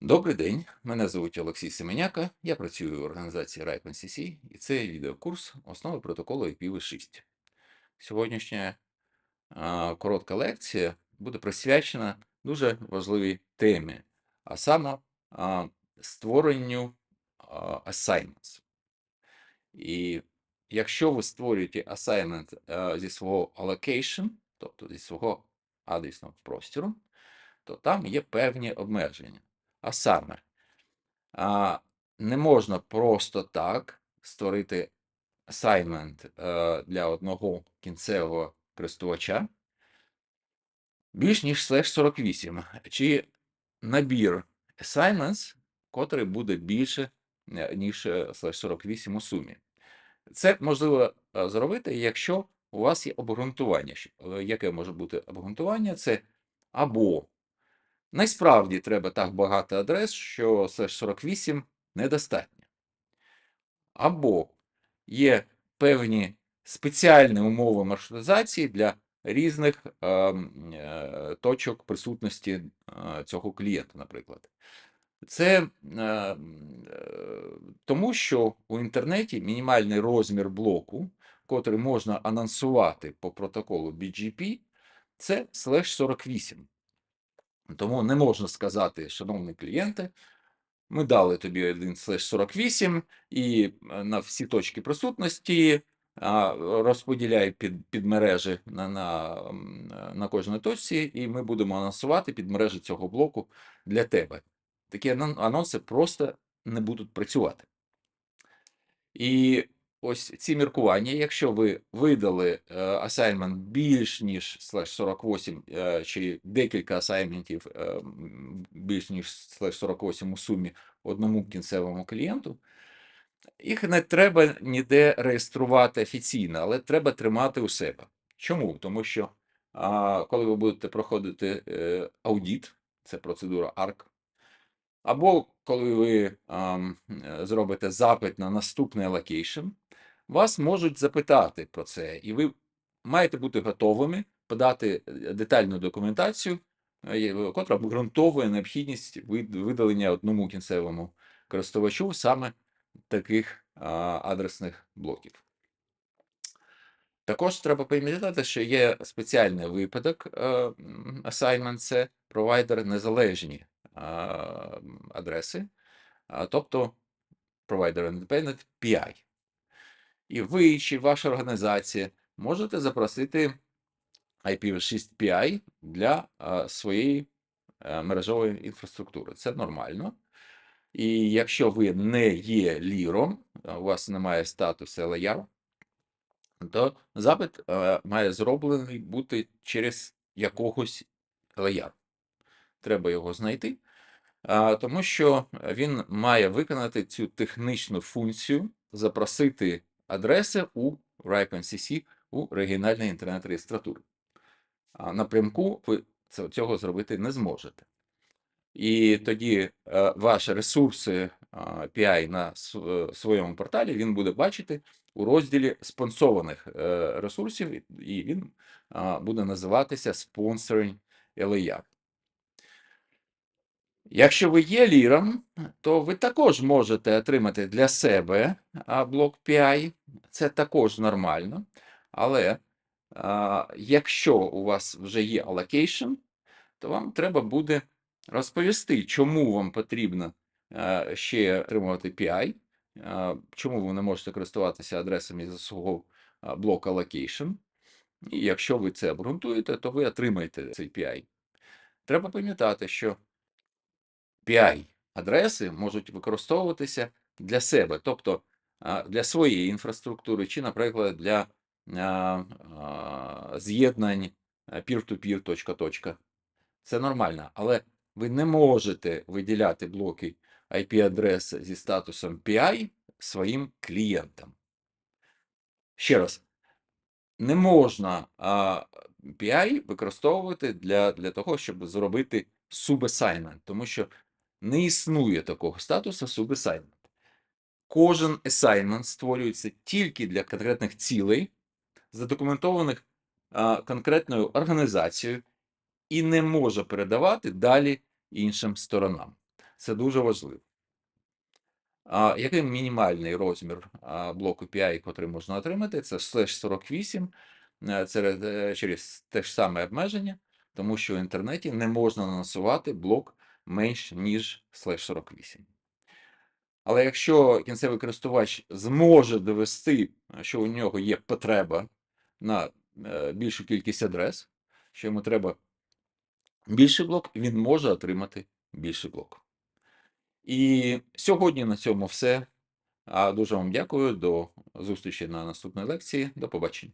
Добрий день, мене звуть Олексій Семеняка, я працюю в організації RIPE-NCC і це відеокурс основи протоколу IPv6. Сьогоднішня а, коротка лекція буде присвячена дуже важливій темі, а саме а, створенню а, assignments. І якщо ви створюєте assignment а, зі свого allocation, тобто зі свого адресного простору, то там є певні обмеження. А саме, а, не можна просто так створити assignment е, для одного кінцевого користувача більш ніж слеш 48, чи набір assignments, котрий буде більше, е, ніж е, слеш 48 у сумі. Це можливо зробити, якщо у вас є обґрунтування. Яке може бути обґрунтування? Це або Насправді треба так багато адрес, що слеш 48 недостатньо. Або є певні спеціальні умови маршрутизації для різних ем, е, точок присутності е, цього клієнта, наприклад. Це е, е, тому, що у інтернеті мінімальний розмір блоку, котрий можна анонсувати по протоколу BGP, це слеш 48. Тому не можна сказати, шановні клієнти, ми дали тобі один слеш 48 і е, на всі точки присутності розподіляй під, під мережі на, на, на кожній точці, і ми будемо анонсувати під мережі цього блоку для тебе. Такі анонси просто не будуть працювати. І ось ці міркування, якщо ви видали асайнмент більш ніж 48, е, чи декілька асайнментів е, більш ніж 48 у сумі одному кінцевому клієнту, їх не треба ніде реєструвати офіційно, але треба тримати у себе. Чому? Тому що коли ви будете проходити е, аудіт, це процедура ARC, або коли ви е, зробите запит на наступний allocation, вас можуть запитати про це, і ви маєте бути готовими подати е, детальну документацію, е, котра обґрунтовує необхідність видалення одному кінцевому користувачу саме таких адресних блоків. Також треба пам'ятати, що є спеціальний випадок е, assignment, це провайдер незалежні адреси, тобто Provider Independent PI. І ви чи ваша організація можете запросити IPv6 PI для а, своєї е, мережової інфраструктури. Це нормально. І якщо ви не є ліром, у вас немає статусу LAR, то запит е, має зроблений бути через якогось LAR. Треба його знайти, тому що він має виконати цю технічну функцію, запросити адреси у RIPE-NCC у регіональний інтернет-реєстратури. Напрямку ви цього зробити не зможете. І тоді е, ваші ресурси а, PI на е, своєму порталі він буде бачити у розділі спонсованих е, ресурсів, і- він буде називатися Sponsoring LAR. Якщо ви є ліром, то ви також можете отримати для себе блок PI. Це також нормально. Але а, якщо у вас вже є allocation, то вам треба буде розповісти, чому вам потрібно е, ще отримувати PI, е, чому ви не можете користуватися адресами свого блоку allocation. І якщо ви це обґрунтуєте, то ви отримаєте цей PI. Треба пам'ятати, що PI-адреси можуть використовуватися для себе, тобто для своєї інфраструктури, чи, наприклад, для з'єднань peer-to-peer точка-точка. Це нормально, але ви не можете виділяти блоки IP-адрес зі статусом PI своїм клієнтам. Ще раз, не можна а, PI використовувати для, для того, щоб зробити subassignment, тому що не існує такого статусу subassignment. Кожен assignment створюється тільки для конкретних цілей, задокументованих а, конкретною організацією, і не може передавати далі іншим сторонам. Це дуже важливо. А який мінімальний розмір а, блоку PI, котрий можна отримати? Це слеш 48 е, це, через те ж саме обмеження, тому що в інтернеті не можна анонсувати блок менш ніж слеш 48. Але якщо кінцевий користувач зможе довести, що у нього є потреба на е, більшу кількість адрес, що йому треба більший блок, він може отримати більший блок. І сьогодні на цьому все. А дуже вам дякую. До зустрічі на наступній лекції. До побачення.